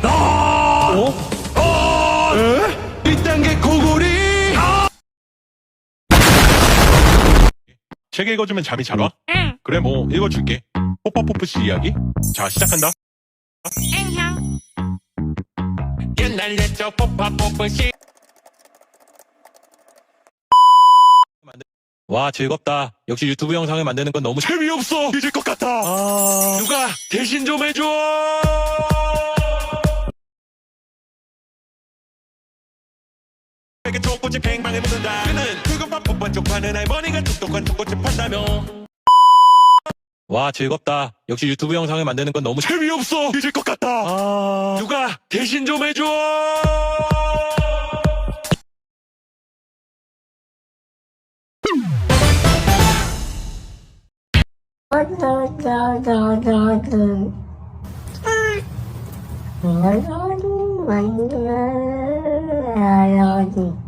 나! 어? 어! 이딴 게 고구리! 책 읽어주면 잠이 잘 와? 그래 뭐 읽어줄게 뽀뽀뽀뽀씨 이야기 자 시작한다 옛날 옛적 뽀뽀뽀뽀씨 와 즐겁다 역시 유튜브 영상을 만드는 건 너무 재미없어 잊을 것 같아 아... 누가 대신 좀 해줘 내게 족꽃이 팽방에 묻는다. 그는 그것만 뽀뽀 쪽파는 할머니가 똑똑한 족꽃을 판다며. 와 즐겁다. 역시 유튜브 영상을 만드는 건 너무 재미없어. 잊을 것 같다 아... 누가 대신 좀 해줘 만들어야지.